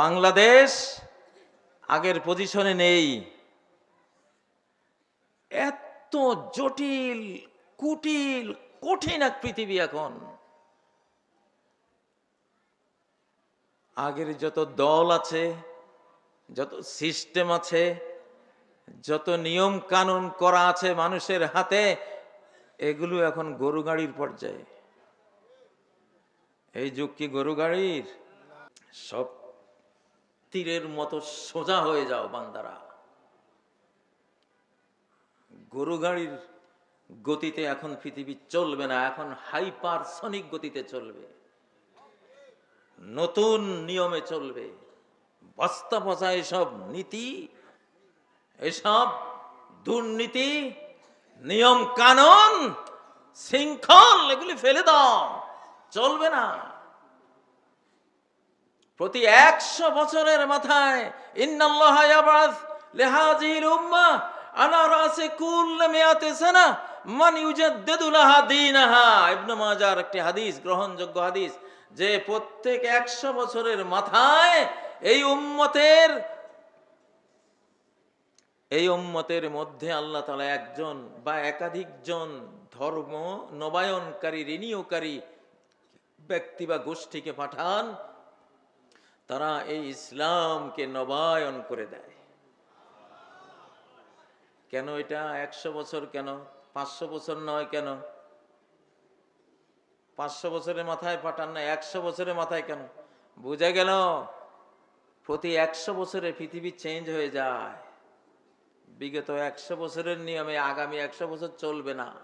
বাংলাদেশ আগের পজিশনে নেই। এত জটিল, কুটিল, কঠিন এক পৃথিবী এখন। আগের যত দল আছে, যত সিস্টেম আছে, যত নিয়ম কানুন করা আছে মানুষের হাতে, এগুলো এখন গরু গাড়ির পর্যায়ে। এই যুগ কি গরু গাড়ির সব তীরের মতো সোজা হয়ে যাও বান্দারা। গরু গাড়ির গতিতে এখন পৃথিবী চলবে না, এখন হাইপারসনিক গতিতে চলবে। নতুন নিয়মে চলবে। বস্তা পচা এসব নীতি, এসব দুর্নীতি, নিয়ম কানুন, শৃঙ্খল, এগুলি ফেলে দাও। চলবে না। প্রতি একশো বছরের মাথায়, ইন্নাল্লাহ হাদিস, গ্রহণযোগ্য হাদিস, যে প্রত্যেক একশো বছরের মাথায় এই উম্মতের এই উম্মতের মধ্যে আল্লাহ তালা একজন বা একাধিক জন ধর্ম নবায়নকারী রিনিউকারী ব্যক্তি বা গোষ্ঠীকে পাঠান তারা এই ইসলামকে নবায়ন করে দেয়। কেন এটা একশো বছর কেন? পাঁচশো বছর নয় কেন? পাঁচশো বছরের মাথায় পাঠান না, একশো বছরের মাথায় কেন? বুঝে গেল? প্রতি একশো বছরে পৃথিবী চেঞ্জ হয়ে যায়। বিগত একশো বছরের নিয়মে আগামী একশো বছর চলবে না।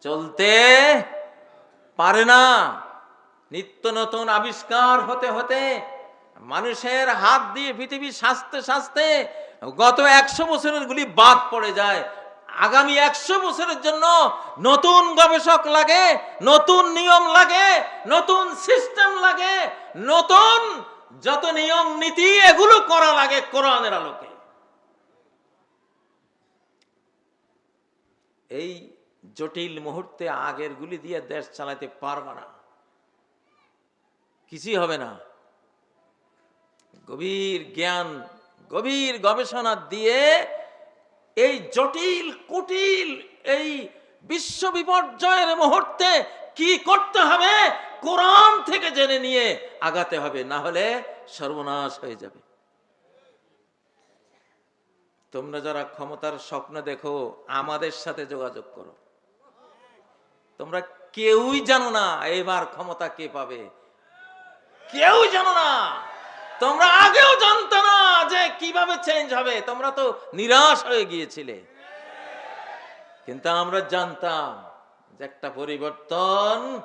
চলতে পারে না। নিত্য নতুন আবিষ্কার হতে হতে মানুষের হাত দিয়ে পৃথিবী সাজতে সাজতে গত একশো বছরের গুলি বাদ পড়ে যায়। আগামী একশো বছরের জন্য নতুন গবেষক লাগে, নতুন নিয়ম লাগে, নতুন সিস্টেম লাগে, নতুন যত নিয়ম নীতি এগুলো করা লাগে কোরআনের আলোকে। এই জটিল মুহূর্তে আগের গুলি দিয়ে দেশ চালাতে পারবে না। কিছুই হবে না। গভীর জ্ঞান, গভীর গবেষণা দিয়ে এই জটিল, কুটিল, এই বিশ্ব বিপর্যয়ের মুহূর্তে কি করতে হবে? কোরআন থেকে জেনে নিয়ে আগাতে হবে, না হলে সর্বনাশ হয়ে যাবে। তোমরা যারা ক্ষমতার স্বপ্ন দেখো, আমাদের সাথে যোগাযোগ করো। তোমরা কেউই জানো না, এবার ক্ষমতা কে পাবে? কেউ জানো না। তোমরা আগেও জানতো না যে কীভাবে চেঞ্জ হবে। তোমরা তো নিরাশ হয়ে গিয়েছিলে। কিন্তু আমরা জানতাম যে একটা পরিবর্তন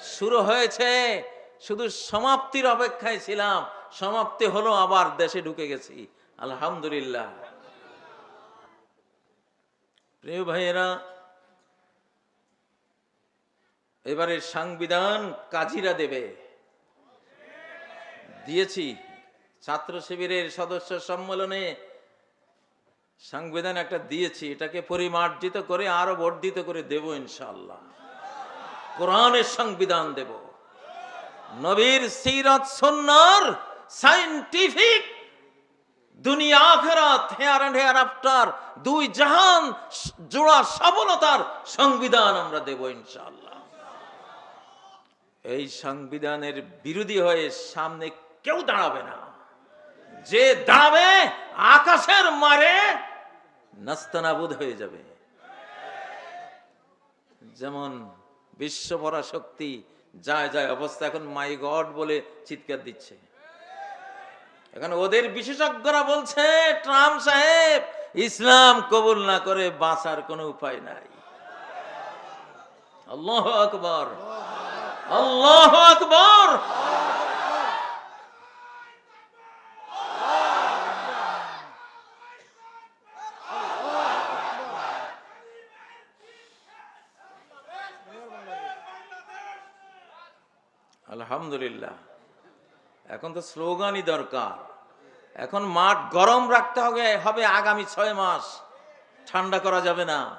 শুরু হয়েছে। শুধু সমাপ্তির অপেক্ষায় ছিলাম। সমাপ্তি হলো আবার দেশে ঢুকে গেছি। আলহামদুলিল্লাহ। প্রিয় ভাইয়েরা এবারে সংবিধান কাজীরা দেবে। দিয়েছি। ছাত্র শিবিরের সদস্য সম্মেলনে সংবিধান একটা দিয়েছি, এটাকে পরিমার্জিত করে আরও বর্ধিত করে দেব ইনশাল্লাহ কোরআনের সংবিধান দেব। নবীর সিরাত সন্ন্যার সাইন্টিফিক দুনিয়া আখেরাত, হেয়ার অ্যান্ড হেয়ার আফটার, দুই জাহান জোড়া সফলতার সংবিধান আমরা দেব ইনশাল্লাহ এই সংবিধানের বিরোধী হয়ে সামনে কেউ দাঁড়াবে না। যে দাঁড়াবে, আকাশের মারে নাস্তানাবুদ হয়ে যাবে। যেমন বিশ্বভরা শক্তি যায় যায় অবস্থা, এখন মাই গড বলে চিৎকার দিচ্ছে। এখন ওদের বিশেষজ্ঞরা বলছে, ট্রাম্প সাহেব, ইসলাম কবুল না করে বাঁচার কোনো উপায় নাই। আল্লাহ আকবর। আল্লাহ আকবর। আলহামদুলিল্লাহ। এখন তো স্লোগানই দরকার। এখন মাঠ গরম রাখতে হবে হবে আগামী ছয় মাস। ঠান্ডা করা যাবে না।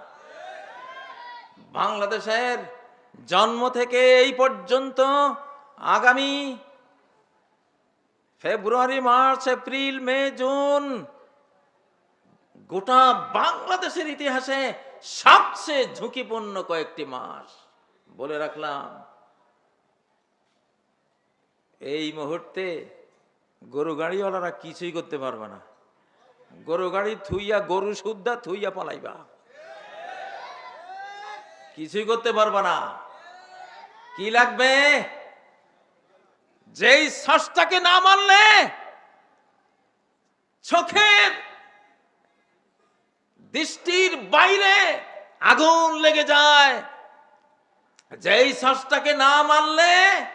বাংলাদেশের জন্ম থেকে এই পর্যন্ত আগামী February, March, April, May, June গোটা বাংলাদেশের ইতিহাসে সবচেয়ে ঝুঁকিপূর্ণ কয়েকটি মাস। বলে রাখলাম। এই মুহূর্তে গরু গাড়িওয়ালারা কিছুই করতে পারবে না। গরু গাড়ি থুইয়া, গরু শুদ্ধা থুইয়া পালাইবা। কিছুই করতে পারবে না। কি লাগবে? যেই শ্বাসটাকে না মানলে চোখের দৃষ্টির বাইরে আগুন লেগে যায়। যেই শ্বাসটাকে না মানলে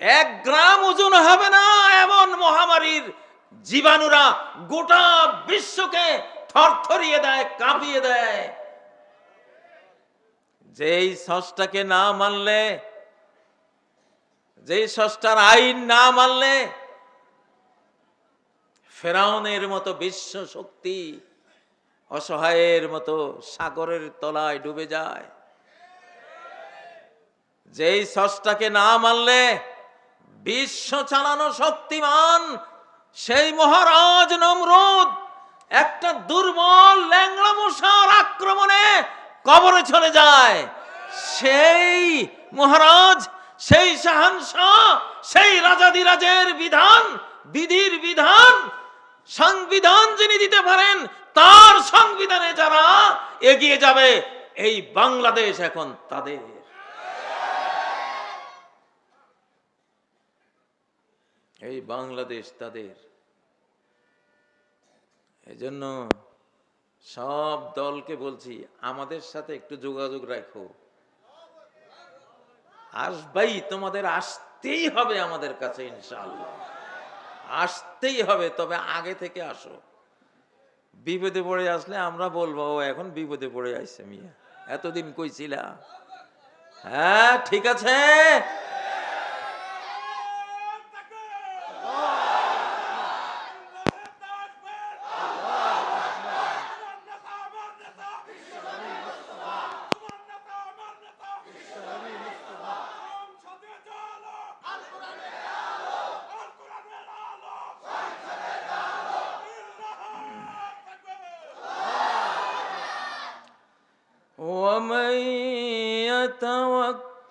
এক গ্রাম ওজন হবে না এমন মহামারীর জীবাণুরা গোটা বিশ্বকে থরথরিয়ে দেয়, কাঁপিয়ে দেয়। যেই সষ্টাকে না মানলে, যেই সষ্টার আইন না মানলে, ফেরাউনের মতো বিশ্ব শক্তি অসহায়ের মতো সাগরের তলায় ডুবে যায়। যেই সষ্টাকে না মানলে বিশ্ব চালানো শক্তিমান সেই মহারাজ নমরুদ একটা দুর্বল ল্যাংড়া মশার আক্রমণে কবরে চলে যায়। সেই মহারাজ, সেই শাহানশাহ সেই রাজাদিরাজের বিধান, বিধির বিধান, সংবিধান যিনি দিতে পারেন, তার সংবিধানে যারা এগিয়ে যাবে, এই বাংলাদেশ এখন তাদের। এই বাংলাদেশ তাদের। এজন্য সব দলকে বলছি, আমাদের সাথে একটু যোগাযোগ রাখো। আসবাই, তোমাদের আসতেই হবে আমাদের কাছে ইনশাআল্লাহ। আসতেই হবে, তবে আগে থেকে আসো। বিপদে পড়ে আসলে আমরা বলব, ও এখন বিপদে পড়ে আসছে মিয়া। এতদিন কইছিলা। হ্যাঁ ঠিক আছে।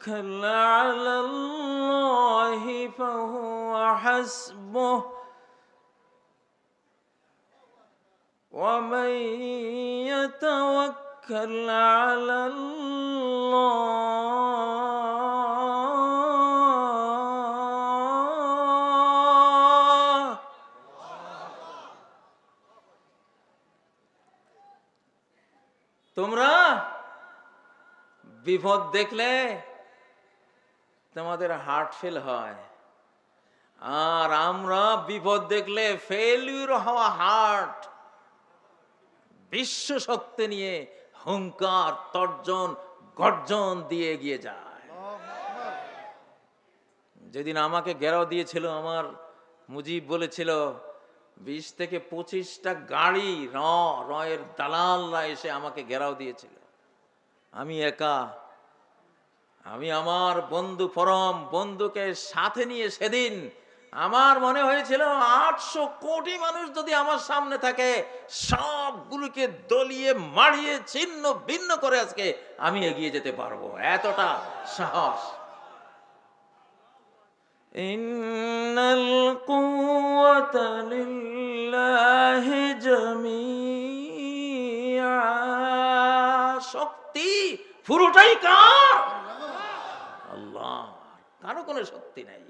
يتوكل على الله فهو حسبه ومن يتوكل على الله তোমরা বিপদ দেখলে তোমাদের হার্ট ফেল হয়। আর আমরা বিপদ দেখলে ফেলিউর হওয়া হার্ট। বিশ্ব শক্তি নিয়ে হুঙ্কার, তর্জন, গর্জন দিয়ে এগিয়ে যায়। যেদিন আমাকে ঘেরাও দিয়েছিল, আমার মুজিব বলেছিল, বিশ থেকে পঁচিশটা গাড়ি র, রয়ের দালালরা এসে আমাকে ঘেরাও দিয়েছিল। আমি একা আমি আমার বন্ধু ফরম বন্ধুকে সাথে নিয়ে সেদিন আমার মনে হয়েছিল আটশো কোটি মানুষ যদি আমার সামনে থাকে সবগুলোকে দলিয়ে মারিয়ে ছিন্ন ভিন্ন করে আজকে আমি এগিয়ে যেতে পারব। এতটা সাহস। শক্তি পুরোটাই কার? আল্লাহ, কারও কোনো শক্তি নাই।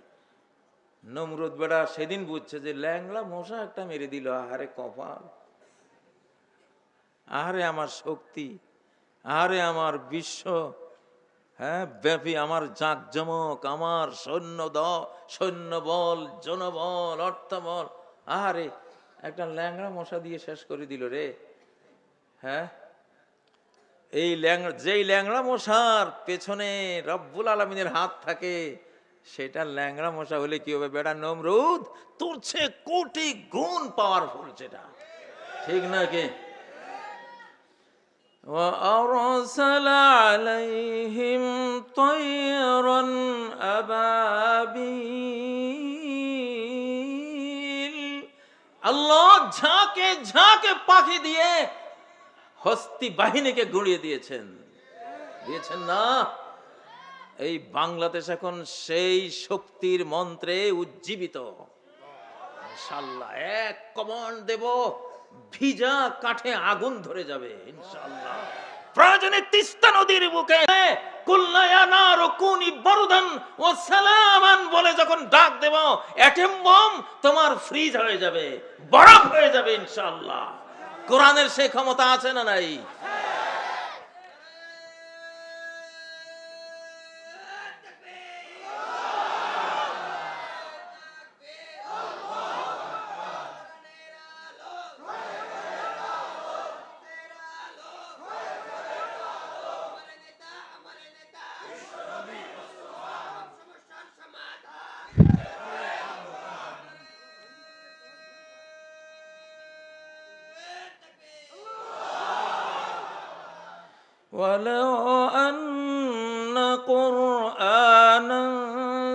নমরুদ বেড়া সেদিন বুঝছে যে ল্যাংলা মশা একটা মেরে দিল, আহারে কপাল। আহারে আমার শক্তি, আহারে আমার বিশ্ব হ্যাঁ ব্যাপী আমার জাঁকজমক আমার সৈন্য দ, সৈন্য বল, জনবল, অর্থবল। আহারে, একটা ল্যাংড়া মশা দিয়ে শেষ করে দিল রে। হ্যাঁ? এই ল্যাংড়া যেই ল্যাংড়া মশার পেছনে রব্বুল আলমিনের হাত থাকে সেটা ল্যাংড়া মশা হলে কি হবে বেড়া নমরুদ তোর চেয়ে কোটি গুণ পাওয়ারফুল সেটা ঠিক নাকি وأرسل عليهم طيرا আল্লাহ ঝাঁকে ঝাঁকে পাখি দিয়ে হস্তি বাহিনীকে গুঁড়িয়ে দিয়েছেন। দিয়েছেন না। এই বাংলাদেশ এখন সেই শক্তির মন্ত্রে উজ্জীবিত। এক কমান্ড দেব, ভিজা কাঠে আগুন ধরে যাবে ইনশাল্লাহ প্রয়োজনে তিস্তা নদীর বুকে বলে যখন ডাক দেব তোমার ফ্রিজ হয়ে যাবে, বরফ হয়ে যাবে ইনশাল্লাহ কোরআনের সে ক্ষমতা আছে না নাই? ولو أن قرآنا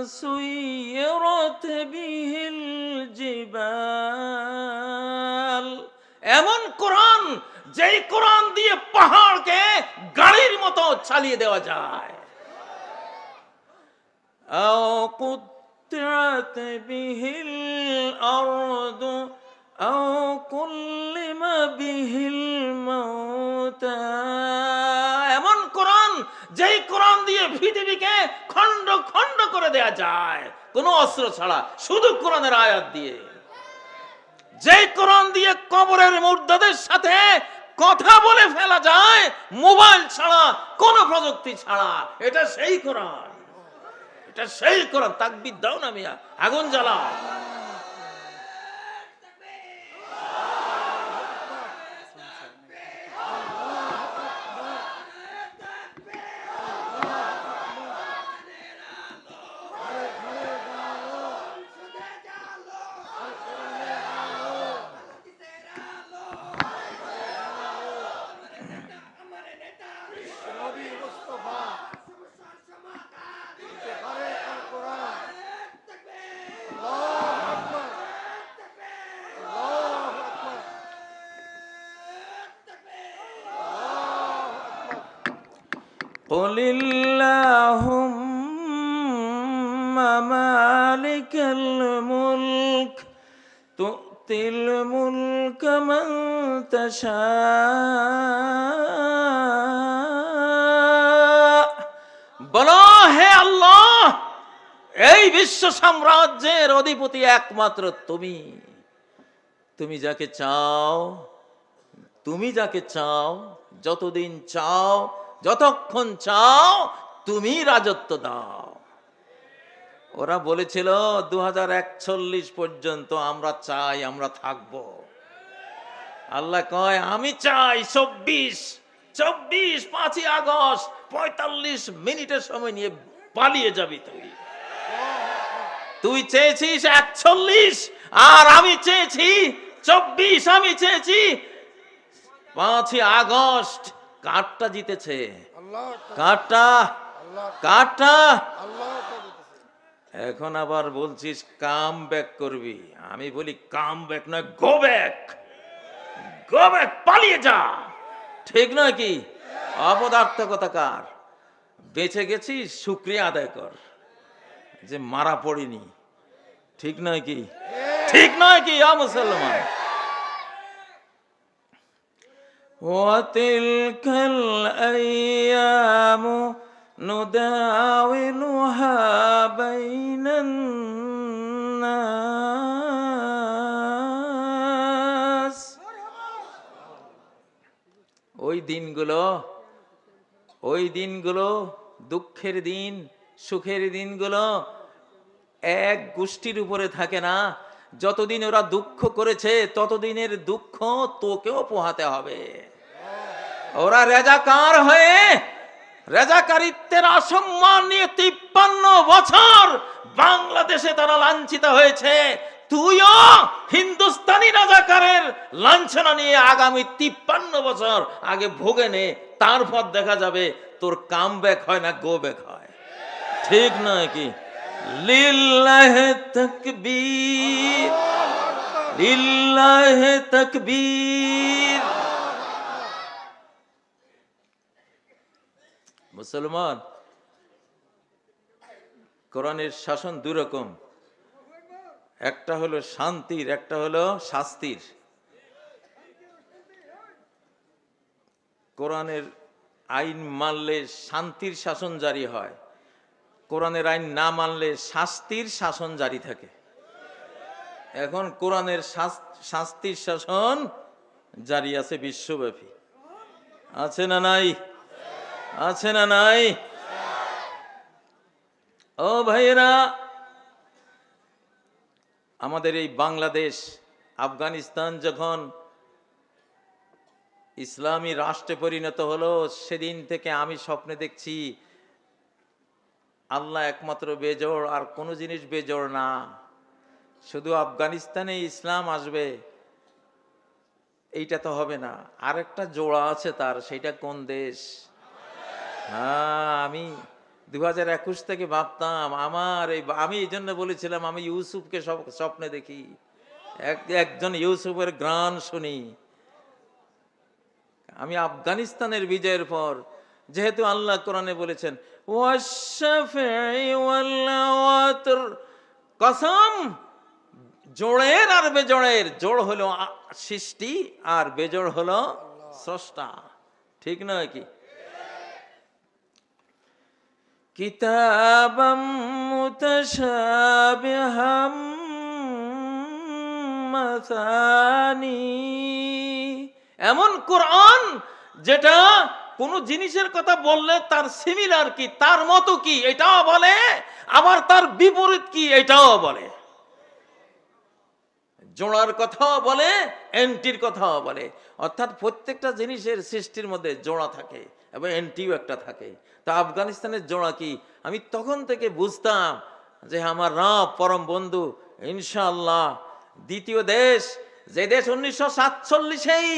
سيرت به الجبال এমন কোরআন যেই কোরআন দিয়ে পাহাড়কে গাড়ির মতো চালিয়ে দেওয়া যায় أو قطعت به الأرض أو كلم به الموتى দিয়ে পৃথিবীকে খণ্ড খণ্ড করে দেয়া যায়। কোনো অস্ত্র ছাড়া, শুধু কোরআনের আয়াত দিয়ে। যেই কোরআন দিয়ে কবরের মুর্দাদের সাথে কথা বলে ফেলা যায়, মোবাইল ছাড়া, কোনো প্রযুক্তি ছাড়া। এটা সেই কোরআন। এটা সেই কোরআন। তাকবির দাও না মিয়া, আগুন জ্বালাও নবী মুস্তফা ইফতেখারে আল কোরআন আল্লাহু আকবার আল্লাহু আকবার قل اللهم مالك الملك تؤتي الملك من تشاء বলো হে আল্লাহ এই বিশ্ব সাম্রাজ্যের অধিপতি একমাত্র তুমি তুমি যাকে চাও তুমি যাকে চাও যতদিন চাও যতক্ষণ চাও, তুমি রাজত্ব দাও। ওরা বলেছিল দু হাজার একচল্লিশ পর্যন্ত আমরা চাই, আমরা থাকব। আল্লাহ কয়, আমি চাই চব্বিশ চব্বিশ, পাঁচই আগস্ট, পঁয়তাল্লিশ মিনিটের সময় নিয়ে পালিয়ে যাবি তুই। তুই চেয়েছিস একচল্লিশ, আর আমি চেয়েছি চব্বিশ, আমি চেয়েছি পাঁচই আগস্ট কাঠটা জিতেছে। কাঠটা কাঠটা। এখন আবার বলছিস কাম ব্যাক করবি। আমি বলি কাম ব্যাক নয় গো ব্যাক গো ব্যাক পালিয়ে যা। ঠিক নয় কি? অপদার্থকতাকার বেঁচে গেছিস শুক্রিয়া আদায় কর যে মারা পড়িনি। ঠিক নয় কি? ঠিক। নয় কি মুসলমান? وتلك الأيام نداولها بين الناس ওই দিনগুলো ওই দিনগুলো দুঃখের দিন সুখের দিনগুলো এক গোষ্ঠীর উপরে থাকে না যতদিন ওরা দুঃখ করেছে ততদিনের দুঃখ তোকেও পোহাতে হবে ওরা রেজাকার হয়ে রেজাকারিত্বের অসম্মান নিয়ে তিপ্পান্ন বছর বাংলাদেশে তারা লাঞ্ছিত হয়েছে। তুইও হিন্দুস্তানি রাজাকারের লাঞ্ছনা নিয়ে আগামী তিপ্পান্ন বছর আগে ভোগে নে, তারপর দেখা যাবে তোর কাম ব্যাক হয় না গো ব্যাক হয়। ঠিক নয় কি? লিল্লাহ তকবীর, লিল্লাহে তকবীর। মুসলমান, কোরআনের শাসন দুরকম একটা হলো শান্তির, একটা হলো শাস্তির। কোরআনের আইন মানলে শান্তির শাসন জারি হয়, কোরআনের আইন না মানলে শাস্তির শাসন জারি থাকে। এখন কোরআনের শাস- শাস্তির শাসন জারি আছে বিশ্বব্যাপী। আছে না নাই? আছে না নাই? ও ভাইয়েরা, আমাদের এই বাংলাদেশ, আফগানিস্তান যখন ইসলামী রাষ্ট্রে পরিণত হলো, সেদিন থেকে আমি স্বপ্নে দেখছি, আল্লাহ একমাত্র বেজোড়, আর কোনো জিনিস বেজোড় না। শুধু আফগানিস্তানে ইসলাম আসবে, এইটা তো হবে না। আরেকটা জোড়া আছে তার, সেটা কোন দেশ? হ্যাঁ আমি দু হাজার একুশ থেকে ভাবতাম, আমার এই আমি এই জন্য বলেছিলাম, আমি ইউসুফকে স্বপ্নে দেখি। এক, একজন ইউসুফের গান শুনি। আমি আফগানিস্তানের বিজয়ের পর, যেহেতু আল্লাহ কোরআনে বলেছেন কসম, জোড়ের আর বেজোড়ের, জোড় হলো সৃষ্টি আর বেজোড় হলো স্রষ্টা। ঠিক নয় কি? কিতাবাম মুতাশাবিহাম মাসানি এমন কোরআন যেটা কোন জিনিসের কথা বললে তার সিমিলার কি, তার মতো কি, এটাও বলে, আবার তার বিপরীত কি, এটাও বলে। জোড়ার কথাও বলে, এন্টির কথাও বলে। অর্থাৎ প্রত্যেকটা জিনিসের সৃষ্টির মধ্যে জোড়া থাকে। এবং এন্টিও একটা থাকে। তা আফগানিস্তানের জোড়া কি? আমি তখন থেকে বুঝতাম যে আমার রাব পরম বন্ধু ইনশাল্লাহ দ্বিতীয় দেশ, যে দেশ উনিশশো সাতচল্লিশেই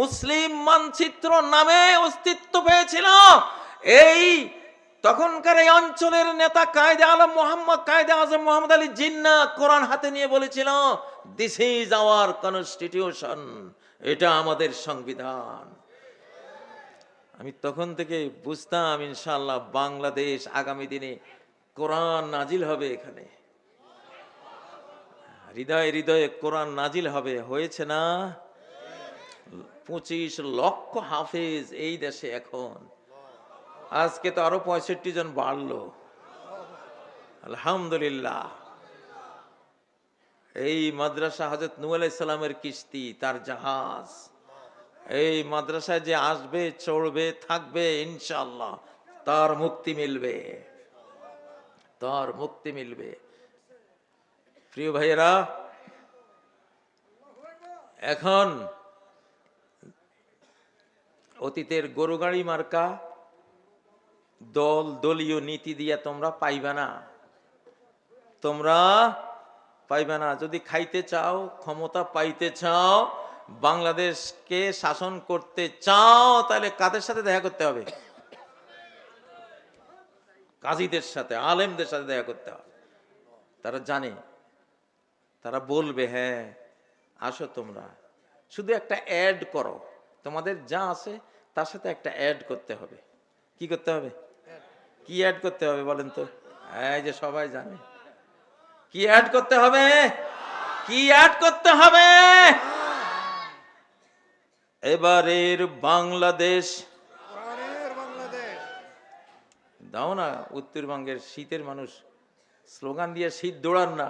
মুসলিম মানচিত্র নামে অস্তিত্ব পেয়েছিল, এই তখনকার এই অঞ্চলের নেতা কায়দে আলম মোহাম্মদ, কায়দে আজম মোহাম্মদ আলী জিন্না কোরআন হাতে নিয়ে বলেছিল দিস ইজ আওয়ার কনস্টিটিউশন এটা আমাদের সংবিধান। আমি তখন থেকে বুঝতাম ইনশাল্লাহ বাংলাদেশ আগামী দিনে কোরআন নাজিল হবে এখানে। হৃদয়ে হৃদয়ে কোরআন নাজিল হবে, হয়েছে না? পঁচিশ লক্ষ হাফেজ এই দেশে এখন। আজকে তো আরও পঁয়ষট্টি জন বাড়লো। আলহামদুলিল্লাহ। এই মাদ্রাসা হজরত নূ আলাইসাল্লামের কিস্তি, তার জাহাজ। এই মাদ্রাসায় যে আসবে, চড়বে, থাকবে ইনশাল্লাহ তার মুক্তি মিলবে। তার মুক্তি মিলবে। প্রিয় ভাইয়েরা, এখন অতীতের গরু গাড়ি মার্কা, দল দলীয় নীতি দিয়া তোমরা পাইবা না। তোমরা পাইবে না। যদি খাইতে চাও, ক্ষমতা পাইতে চাও বাংলাদেশকে শাসন করতে চাও, তাহলে কাদের সাথে দেখা করতে হবে? কাজীদের সাথে, আলেমদের সাথে দেখা করতে হবে। তারা জানে, তারা বলবে হ্যাঁ আসো তোমরা। শুধু একটা অ্যাড করো। তোমাদের যা আছে, তার সাথে একটা অ্যাড করতে হবে। কি করতে হবে? কি অ্যাড করতে হবে বলেন তো? এই যে সবাই জানে। কি অ্যাড করতে হবে? কি অ্যাড করতে হবে? এবারের বাংলাদেশ। দাও না উত্তরবঙ্গের শীতের মানুষ স্লোগান দিয়ে শীত দৌড়ান না।